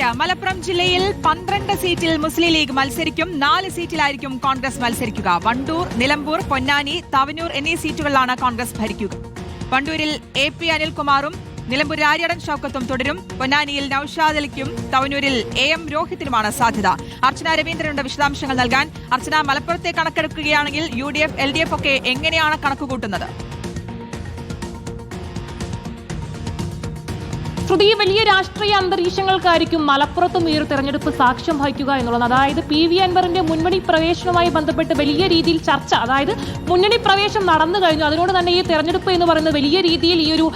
മലപ്പുറം ജില്ലയിൽ പന്ത്രണ്ട് സീറ്റിൽ മുസ്ലിം ലീഗ് മത്സരിക്കും. നാല് സീറ്റിലായിരിക്കും കോൺഗ്രസ് മത്സരിക്കുക. വണ്ടൂർ നിലമ്പൂർ പൊന്നാനി തവനൂർ എന്നീ സീറ്റുകളിലാണ് കോൺഗ്രസ് ഭരിക്കുക. വണ്ടൂരിൽ എ പി അനിൽകുമാറും നിലമ്പൂർ ആര്യടൻ ഷൌക്കത്തും തുടരും. പൊന്നാനിയിൽ നൌഷാദ് അലിക്കും തവനൂരിൽ എ എം രോഹിത്തിനുമാണ് സാധ്യത. അർച്ചന രവീന്ദ്രനുണ്ട് വിശദാംശങ്ങൾ നൽകാൻ. അർച്ചന മലപ്പുറത്തെ കണക്കെടുക്കുകയാണെങ്കിൽ U D F L D F ഒക്കെ എങ്ങനെയാണ് കണക്കുകൂട്ടുന്നത്? ശ്രുതി വലിയ രാഷ്ട്രീയ അന്തരീക്ഷങ്ങൾക്കായിരിക്കും മലപ്പുറത്തും ഈ ഒരു തെരഞ്ഞെടുപ്പ് സാക്ഷ്യം വഹിക്കുക എന്നുള്ളത്. അതായത് പി വി അൻവറിന്റെ മുൻമണി പ്രവേശനവുമായി ബന്ധപ്പെട്ട് വലിയ രീതിയിൽ ചർച്ച അതായത് മുന്നണി പ്രവേശനം നടന്നു കഴിഞ്ഞു. അതിനോട് തന്നെ ഈ തെരഞ്ഞെടുപ്പ് എന്ന് പറയുന്നത് വലിയ രീതിയിൽ ഈ ഒരു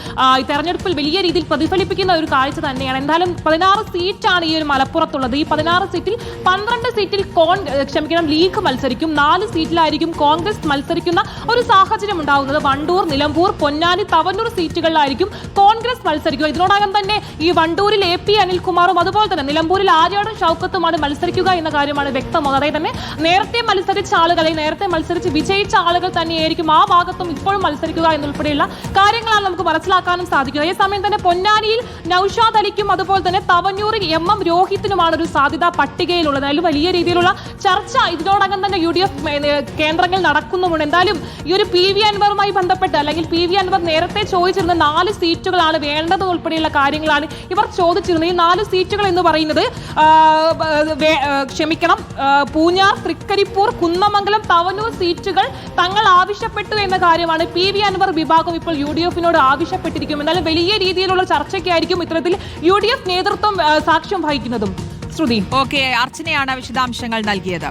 തെരഞ്ഞെടുപ്പിൽ വലിയ രീതിയിൽ പ്രതിഫലിപ്പിക്കുന്ന ഒരു കാഴ്ച തന്നെയാണ്. എന്തായാലും പതിനാറ് സീറ്റാണ് ഈ ഒരു മലപ്പുറത്തുള്ളത്. ഈ പതിനാറ് സീറ്റിൽ പന്ത്രണ്ട് സീറ്റിൽ കോൺ ക്ഷമിക്കണം ലീഗ് മത്സരിക്കും. നാല് സീറ്റിലായിരിക്കും കോൺഗ്രസ് മത്സരിക്കുന്ന ഒരു സാഹചര്യം ഉണ്ടാകുന്നത് വണ്ടൂർ നിലമ്പൂർ പൊന്നാനി തവന്നൂർ സീറ്റുകളിലായിരിക്കും കോൺഗ്രസ് മത്സരിക്കുക. ഇതിനോടകം തന്നെ ഈ വണ്ടൂരിൽ എ പി അനിൽകുമാറും അതുപോലെ തന്നെ നിലമ്പൂരിൽ ആര്യാടും ഷൗക്കത്തുമാണ് മത്സരിക്കുക എന്ന കാര്യമാണ് വ്യക്തമാകുന്നത്. അതായത് തന്നെ നേരത്തെ മത്സരിച്ച ആളുകൾ നേരത്തെ മത്സരിച്ച് വിജയിച്ച ആളുകൾ തന്നെയായിരിക്കും ആ ഭാഗത്തും ഇപ്പോഴും മത്സരിക്കുക എന്നുൾപ്പെടെയുള്ള കാര്യങ്ങളാണ് നമുക്ക് മനസ്സിലാക്കാനും സാധിക്കുന്നത്. അതേസമയം തന്നെ പൊന്നാനിയിൽ നൌഷാദ് അലിക്കും അതുപോലെ തന്നെ തവന്നൂരിൽ എം എം രോഹിത്തിനുമാണ് ഒരു സാധ്യത പട്ടികയിലുള്ളത്. അതിൽ വലിയ രീതിയിലുള്ള ചർച്ച ഇതിനോടകം തന്നെ യു ഡി എഫ് കേന്ദ്രങ്ങളിൽ നടക്കുന്നുമുണ്ട്. എന്തായാലും ഈ ഒരു പി വി അൻവറുമായി ബന്ധപ്പെട്ട് അല്ലെങ്കിൽ പി വി അൻവർ നേരത്തെ ചോദിച്ചിരുന്ന നാല് സീറ്റുകളാണ് വേണ്ടത് ഉൾപ്പെടെയുള്ള കാര്യങ്ങളാണ് ഇവർ ചോദിച്ചിരുന്നത് ഈ നാല് സീറ്റുകൾ എന്ന് പറയുന്നത് ക്ഷമിക്കണം പൂഞ്ഞാർ തൃക്കരിപ്പൂർ കുന്നമംഗലം തവനൂർ സീറ്റുകൾ തങ്ങൾ ആവശ്യപ്പെട്ടു എന്ന കാര്യമാണ്. പി വി അൻവർ വിഭാഗം ഇപ്പോൾ യു ഡി എഫിനോട് ആവശ്യപ്പെട്ടിരിക്കും. എന്നാലും വലിയ രീതിയിലുള്ള ചർച്ചയ്ക്കായിരിക്കും ഇത്തരത്തിൽ യു ഡി എഫ് നേതൃത്വം സാക്ഷ്യം വഹിക്കുന്നതും. ശ്രുതി. ഓക്കെ അർച്ചനയാണ് വിശദാംശങ്ങൾ നൽകിയത്.